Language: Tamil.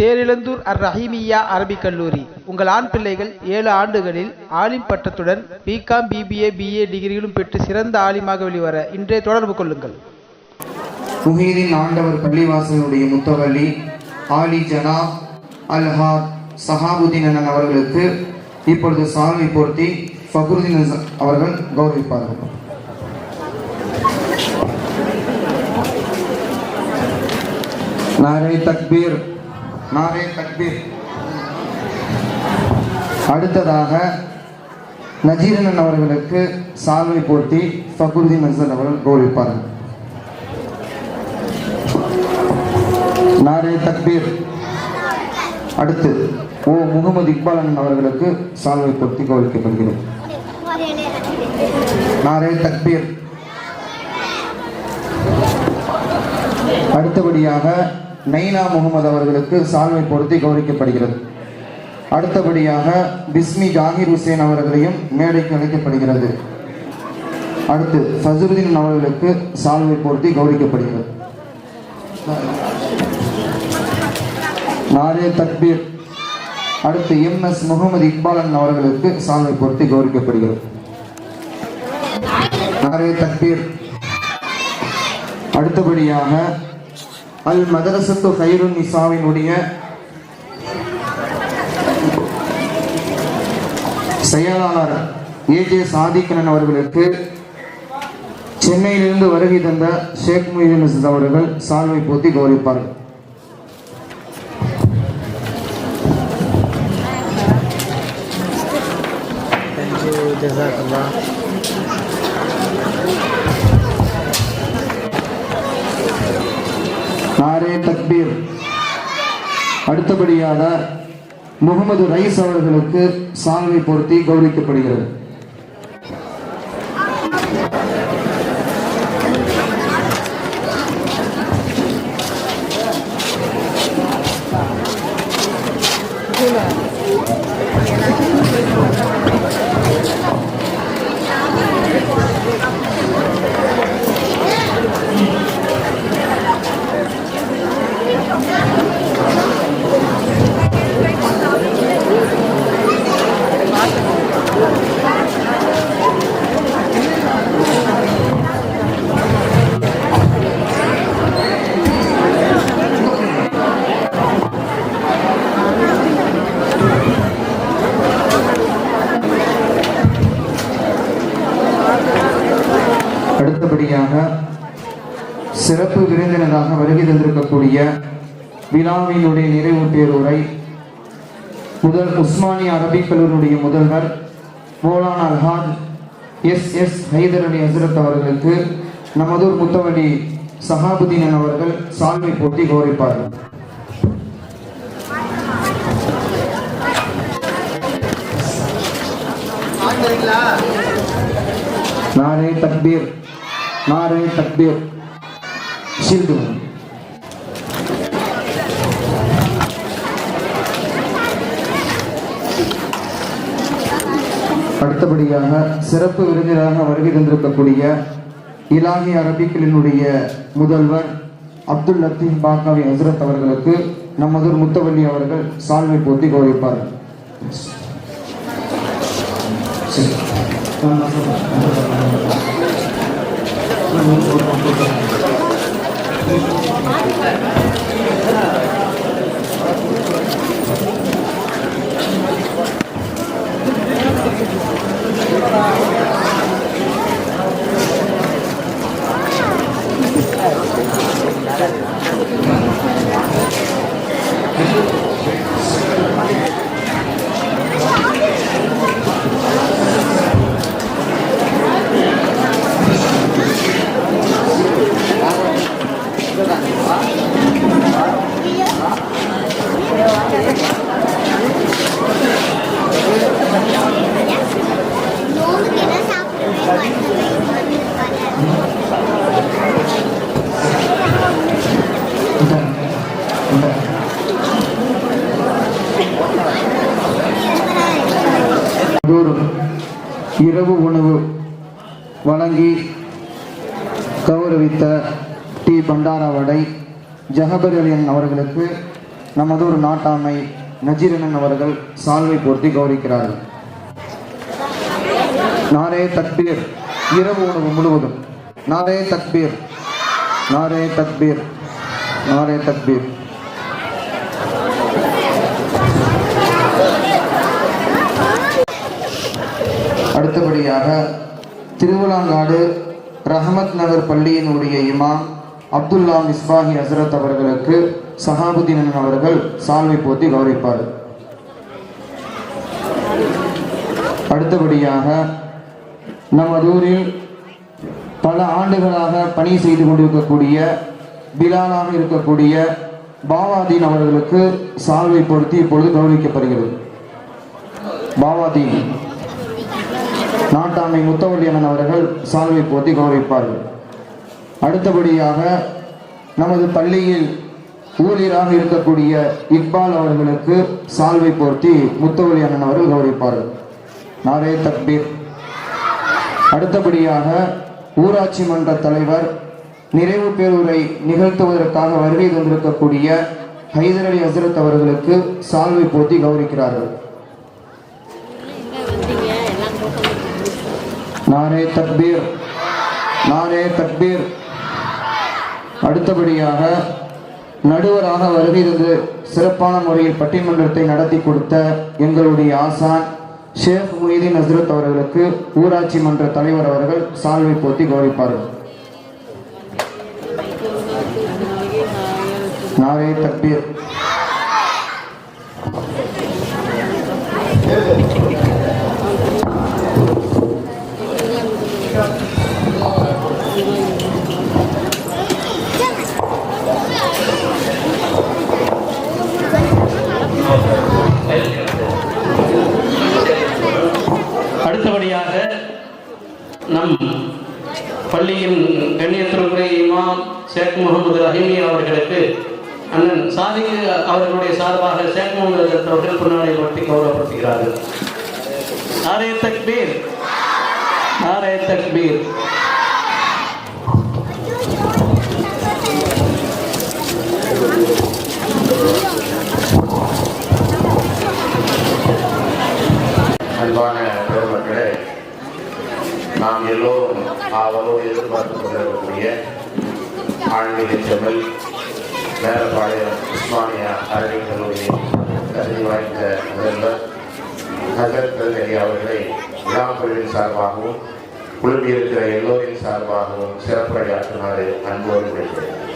தேரிழந்தூர் அர் ரஹீமியா அரபிக் கல்லூரி. உங்கள் ஆண் பிள்ளைகள் ஏழு ஆண்டுகளில் ஆலிம் பட்டத்துடன் பிகாம் பிபிஏ பிஏ டிகிரிகளும் பெற்று சிறந்த ஆலிமாக வெளிவர இன்றே தொடர்பு கொள்ளுங்கள். முஹீதீன் ஆண்டவர் பள்ளிவாசலுடைய முத்தவல்லி ஆலி ஜனா அல்ஹார் சஹாபுதீன் அண்ணன் அவர்களுக்கு இப்பொழுது சால்வை போர்த்தி ஃபக்ருதீன் அவர்கள் கௌரவிப்பார்கள். நாரே தக்பீர் நாரே தக்பீர். அடுத்ததாக நஜீரன் அவர்களுக்கு சால்வை போட்டி ஃபக்ருதீன் அசன் அவர்கள் கௌரவிப்பார்கள் நாரே தக்பீர். அடுத்து ஓ முகமது இக்பால் அண்ணன் அவர்களுக்கு சால்வை பொருத்தி கௌரவிக்கப்படுகிறது நாரே தக்பீர். அடுத்தபடியாக நைனா முகமது அவர்களுக்கு சால்வை பொருத்தி கௌரவிக்கப்படுகிறது. அடுத்தபடியாக பிஸ்மி ஜாகிர் ஹுசேன் அவர்களையும் மேடைக்கு அழைக்கப்படுகிறது. அடுத்து ஃபசருதீன் அவர்களுக்கு சால்வை பொருத்தி கௌரவிக்கப்படுகிறது. நாரே தக்பீர். அடுத்து எம் எஸ் முகமது இக்பாலன் அவர்களுக்கு சால்வை பொருத்தி கௌரவிக்கப்படுகிறது. நாரே தக்பீர். அடுத்தபடியாக அல் மதரசத்து ஹைருன் நிசாவினுடைய செயலாளர் ஏஜே சாதிக்கணன் அவர்களுக்கு சென்னையிலிருந்து வருகை தந்த ஷேக் முஹிதீன் அவர்கள் சால்வை போத்தி கௌரவிப்பார்கள். நாரே தக்பீர். அடுத்தபடியாக முகமது ரைஸ் அவர்களுக்கு சால்வை பொருத்தி கௌரவிக்கப்படுகிறது. சிறப்பு விருந்தினராக வருகை தந்திருக்கக்கூடிய விழாவினுடைய நிறைவு பேருரை முதல் உஸ்மானிய அரபிக் கல்லூரியுடைய முதல்வர் மோலான் அல்ஹாத் எஸ் எஸ் ஹைதர் அலி ஹசரத் அவர்களுக்கு நமதூர் முத்தவடி சஹாபுதீன் அவர்கள் சால்வை போட்டி கௌரவிப்பார்கள். நாரே தக்பீர் நாரே தக்பீர். ஷீல்டு அடுத்தபடியாக சிறப்பு விருந்தினராக வருகை தந்திருக்கக்கூடிய இலாகி அரபிக்களினுடைய முதல்வர் அப்துல் லத்தீப் பாக்காவி ஹசரத் அவர்களுக்கு நமதூர் முத்தவல்லி அவர்கள் சால்வை போட்டி கௌரவிப்பார் Thank you. Thank you. ஒரு இரவு உணவு வழங்கி கௌரவித்த டி. பண்டாராவடை ஜஹபர் அலியன் அவர்களுக்கு நமது ஒரு நாட்டாமை நஜீரனன் அவர்கள் சால்வை போர்த்தி கௌரவிக்கிறார்கள். நாரே தக்பீர் இரவு உணவு முழுவதும். நாரே தக்பீர் நாரே தக்பீர் நாரே தக்பீர். அடுத்தபடியாக திருவிழாங்காடு ரஹமத் நகர் பள்ளியினுடைய இமாம் அப்துல்லா மிஸ்பாஹி ஹசரத் அவர்களுக்கு சஹாபுதீனன் அவர்கள் சால்வை போத்தி கௌரவிப்பார். அடுத்தபடியாக நமது ஊரில் பல ஆண்டுகளாக பணி செய்து கொண்டிருக்கக்கூடிய பிலாலாக இருக்கக்கூடிய பாவாதீன் அவர்களுக்கு சால்வை பொருத்தி இப்பொழுது கௌரவிக்கப்படுகிறது. பாவாதீன். நாட்டாமை முத்தவள்ளி அண்ணன் அவர்கள் சால்வை போத்தி கௌரவிப்பார்கள். அடுத்தபடியாக நமது பள்ளியில் ஊழியராக இருக்கக்கூடிய இக்பால் அவர்களுக்கு சால்வை போர்த்தி முத்தவலி அண்ணன் அவர்கள் கௌரவிப்பார்கள். நாரே தக்பீர். அடுத்தபடியாக ஊராட்சி மன்ற தலைவர் நிறைவு பேருரை நிகழ்த்துவதற்காக வருகை தந்திருக்கக்கூடிய ஹைதர் அலி ஹசரத் அவர்களுக்கு சால்வை போர்த்தி கௌரவிக்கிறார்கள். நாரே தக்பீர். நாரே தக்பீர். அடுத்தபடியாக நடுவராக வருகை தந்து சிறப்பான முறையில் பட்டிமன்றத்தை நடத்தி கொடுத்த எங்களுடைய ஆசான் ஷேக் முஹிதீன் ஹசரத் அவர்களுக்கு ஊராட்சி மன்ற தலைவர் அவர்கள் சால்வை போத்தி கௌரவிப்பார்கள் நாரே தக்பீர். கண்ணியத்திற்குரிய இமாம் ஷேக் முகமது ரஹீமி அவர்களுக்கு அண்ணன் சாதி அவர்களுடைய சார்பாக ஷேக் முகமது அவர்கள் பொன்னாடை பற்றி கௌரவப்படுத்துகிறார்கள். நாரே தக்பீர். நாரே தக்பீர். எதிர்பார்த்து கொண்டிருக்கக்கூடிய ஆன்மீக செம்மல் மேலப்பாளையம் உஸ்மானியா அறிவியல் கல்லூரி தகுதி வாய்ந்த முதல்வர் நகர் கல்கரி அவர்களை விழாக்குழுவின் சார்பாகவும் குழுவில் இருக்கிற எல்லோரின் சார்பாகவும் சிறப்புரையாற்றுமாறு அன்போடு விடுகிறேன்